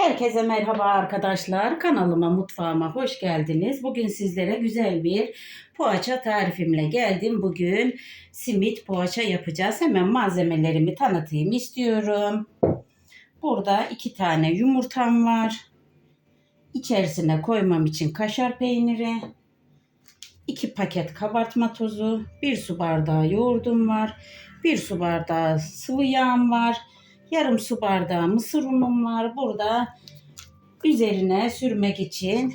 Herkese merhaba arkadaşlar. Kanalıma, mutfağıma hoş geldiniz. Bugün sizlere güzel bir poğaça tarifimle geldim. Bugün simit poğaça yapacağız. Hemen malzemelerimi tanıtayım istiyorum. Burada iki tane yumurtam var. İçerisine koymam için kaşar peyniri, iki paket kabartma tozu, bir su bardağı yoğurdum var, bir su bardağı sıvı yağım var, yarım su bardağı mısır unum var. Burada üzerine sürmek için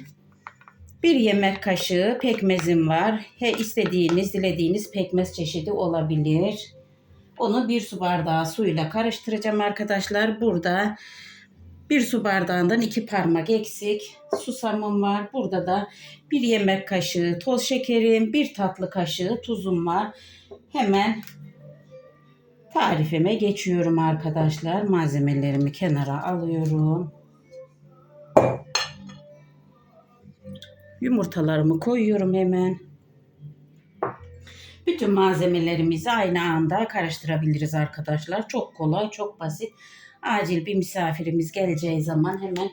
bir yemek kaşığı pekmezim var. He istediğiniz, dilediğiniz pekmez çeşidi olabilir. Onu bir su bardağı suyla karıştıracağım arkadaşlar. Burada bir su bardağından iki parmak eksik susamım var. Burada da bir yemek kaşığı toz şekerim, bir tatlı kaşığı tuzum var. Hemen tarifime geçiyorum arkadaşlar. Malzemelerimi kenara alıyorum. Yumurtalarımı koyuyorum hemen. Bütün malzemelerimizi aynı anda karıştırabiliriz arkadaşlar. Çok kolay, çok basit. Acil bir misafirimiz geleceği zaman hemen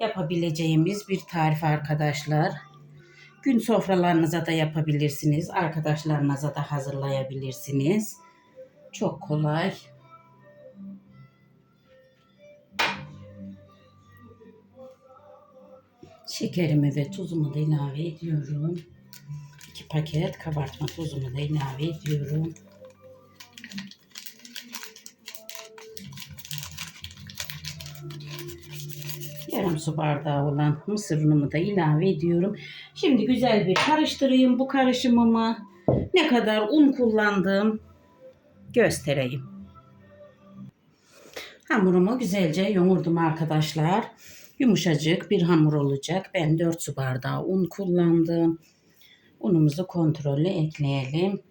yapabileceğimiz bir tarif arkadaşlar. Gün sofralarınıza da yapabilirsiniz. Arkadaşlarınıza da hazırlayabilirsiniz. Çok kolay. Şekerimi ve tuzumu da ilave ediyorum. 2 paket kabartma tuzumu da ilave ediyorum. Yarım su bardağı olan mısır unumu da ilave ediyorum. Şimdi güzel bir karıştırayım bu karışımımı. Ne kadar un kullandığım göstereyim. Hamurumu güzelce yoğurdum arkadaşlar. Yumuşacık bir hamur olacak. Ben 4 su bardağı un kullandım. Unumuzu kontrollü ekleyelim.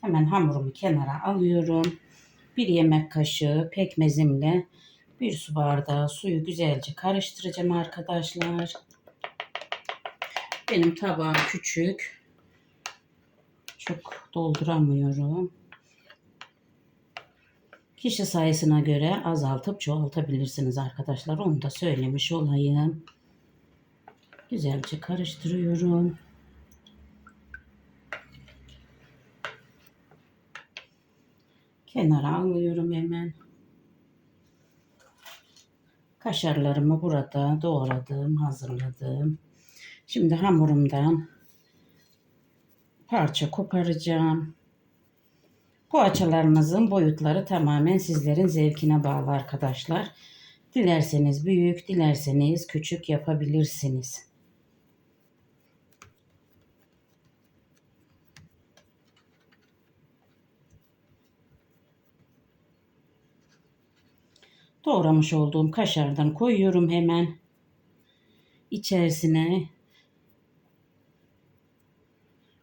Hemen hamurumu kenara alıyorum. Bir yemek kaşığı pekmezimle bir su bardağı suyu güzelce karıştıracağım arkadaşlar. Benim tabağım küçük. Çok dolduramıyorum. Kişi sayısına göre azaltıp çoğaltabilirsiniz arkadaşlar. Onu da söylemiş olayım. Güzelce karıştırıyorum. Kenara alıyorum hemen. Kaşarlarımı burada doğradım, hazırladım. Şimdi hamurumdan parça koparacağım. Poğaçalarımızın boyutları tamamen sizlerin zevkine bağlı arkadaşlar. Dilerseniz büyük, dilerseniz küçük yapabilirsiniz. Doğramış olduğum kaşardan koyuyorum hemen. İçerisine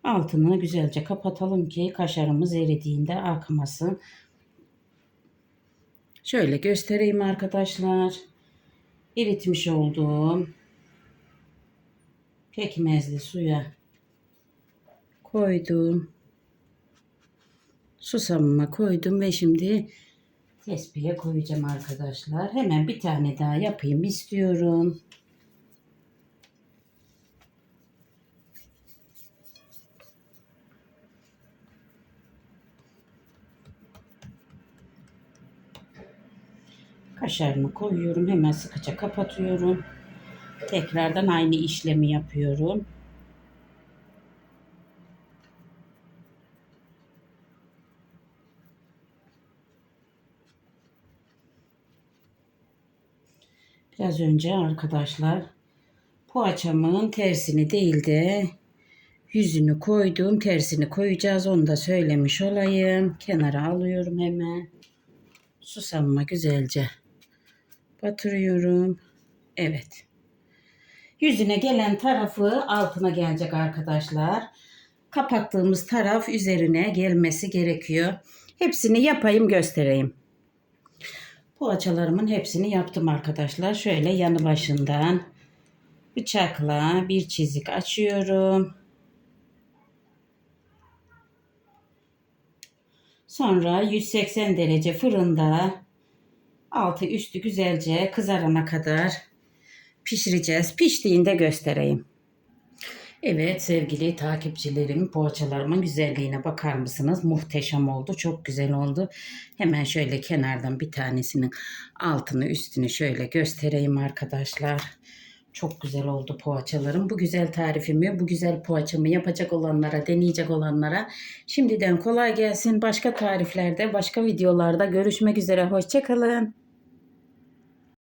altını güzelce kapatalım ki kaşarımız eridiğinde akmasın. Şöyle göstereyim arkadaşlar. Eritmiş olduğum pekmezli suya koydum. Susamıma koydum ve şimdi tespihe koyacağım arkadaşlar. Hemen bir tane daha yapayım istiyorum. Kaşarını koyuyorum. Hemen sıkıca kapatıyorum. Tekrardan aynı işlemi yapıyorum. Biraz önce arkadaşlar poğaçamın tersini değil de yüzünü koydum. Tersini koyacağız. Onu da söylemiş olayım. Kenara alıyorum hemen. Susamıma güzelce batırıyorum. Evet. Yüzüne gelen tarafı altına gelecek arkadaşlar. Kapattığımız taraf üzerine gelmesi gerekiyor. Hepsini yapayım göstereyim. Poğaçalarımın hepsini yaptım arkadaşlar. Şöyle yanı başından bıçakla bir çizik açıyorum. Sonra 180 derece fırında altı üstü güzelce kızarana kadar pişireceğiz. Piştiğinde göstereyim. Evet sevgili takipçilerim poğaçalarımın güzelliğine bakar mısınız? Muhteşem oldu. Çok güzel oldu. Hemen şöyle kenardan bir tanesinin altını üstünü şöyle göstereyim arkadaşlar. Çok güzel oldu poğaçalarım. Bu güzel tarifimi, bu güzel poğaçamı yapacak olanlara, deneyecek olanlara şimdiden kolay gelsin. Başka tariflerde, başka videolarda görüşmek üzere. Hoşçakalın.